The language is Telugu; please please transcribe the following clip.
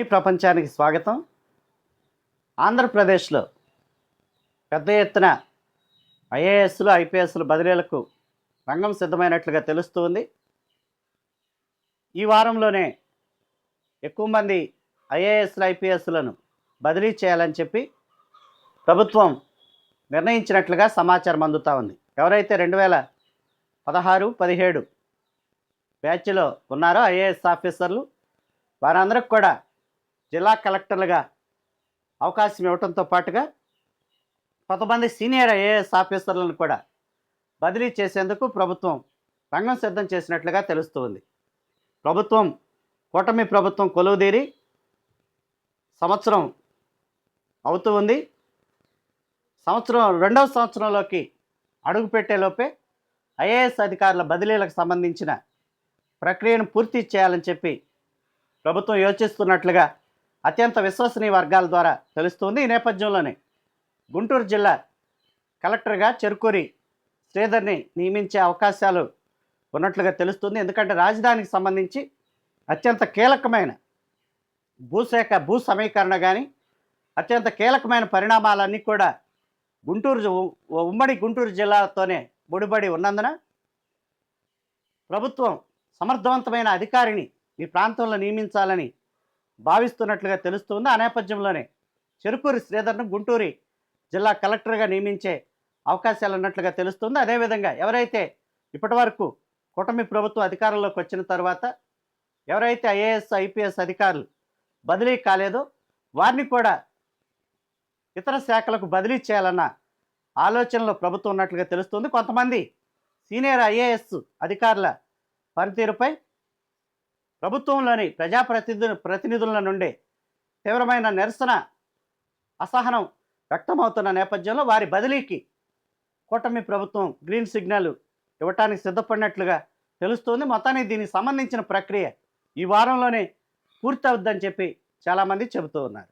ఈ ప్రపంచానికి స్వాగతం. ఆంధ్రప్రదేశ్లో పెద్ద ఎత్తున ఐఏఎస్లు ఐపీఎస్లు బదిలీలకు రంగం సిద్ధమైనట్లుగా తెలుస్తుంది. ఈ వారంలోనే ఎక్కువ మంది ఐఏఎస్లు ఐపీఎస్లను బదిలీ చేయాలని చెప్పి ప్రభుత్వం నిర్ణయించినట్లుగా సమాచారం అందుతూ ఉంది. ఎవరైతే రెండు వేల పదహారు పదిహేడు బ్యాచ్లో ఉన్నారో ఐఏఎస్ ఆఫీసర్లు వారందరికి కూడా జిల్లా కలెక్టర్లుగా అవకాశం ఇవ్వడంతో పాటుగా కొంతమంది సీనియర్ ఐఏఎస్ ఆఫీసర్లను కూడా బదిలీ చేసేందుకు ప్రభుత్వం రంగం సిద్ధం చేసినట్లుగా తెలుస్తుంది. ప్రభుత్వం కూటమి ప్రభుత్వం కొలువుదీరి సంవత్సరం అవుతూ ఉంది. సంవత్సరం రెండవ సంవత్సరంలోకి అడుగుపెట్టేలోపే ఐఏఎస్ అధికారుల బదిలీలకు సంబంధించిన ప్రక్రియను పూర్తి చేయాలని చెప్పి ప్రభుత్వం యోచిస్తున్నట్లుగా అత్యంత విశ్వసనీయ వర్గాల ద్వారా తెలుస్తుంది ఈ నేపథ్యంలోనే. గుంటూరు జిల్లా కలెక్టర్గా చెరుకూరి శ్రీధర్ని నియమించే అవకాశాలు ఉన్నట్లుగా తెలుస్తుంది. ఎందుకంటే రాజధానికి సంబంధించి అత్యంత కీలకమైన భూసేక భూ సమీకరణ కానీ అత్యంత కీలకమైన పరిణామాలన్నీ కూడా గుంటూరు ఉమ్మడి గుంటూరు జిల్లాతోనే ముడిపడి ఉన్నందున ప్రభుత్వం సమర్థవంతమైన అధికారిని ఈ ప్రాంతంలో నియమించాలని భావిస్తున్నట్లుగా తెలుస్తుంది. ఆ నేపథ్యంలోనే చెరుకూరి శ్రీధర్ను గుంటూరి జిల్లా కలెక్టర్గా నియమించే అవకాశాలు ఉన్నట్లుగా తెలుస్తుంది. అదేవిధంగా ఎవరైతే ఇప్పటివరకు కూటమి ప్రభుత్వం అధికారంలోకి వచ్చిన తర్వాత ఎవరైతే ఐఏఎస్ ఐపీఎస్ అధికారులు బదిలీ కాలేదో వారిని కూడా ఇతర శాఖలకు బదిలీ చేయాలన్న ఆలోచనలో ప్రభుత్వం ఉన్నట్లుగా తెలుస్తుంది. కొంతమంది సీనియర్ ఐఏఎస్ అధికారుల పనితీరుపై ప్రభుత్వంలోని ప్రజాప్రతినిధు ప్రతినిధుల నుండి తీవ్రమైన నిరసన అసహనం వ్యక్తమవుతున్న నేపథ్యంలో వారి బదిలీకి కూటమి ప్రభుత్వం గ్రీన్ సిగ్నల్ ఇవ్వటానికి సిద్ధపడినట్లుగా తెలుస్తుంది. మొత్తానికి దీనికి సంబంధించిన ప్రక్రియ ఈ వారంలోనే పూర్తి అవుద్దని చెప్పి చాలామంది చెబుతూ ఉన్నారు.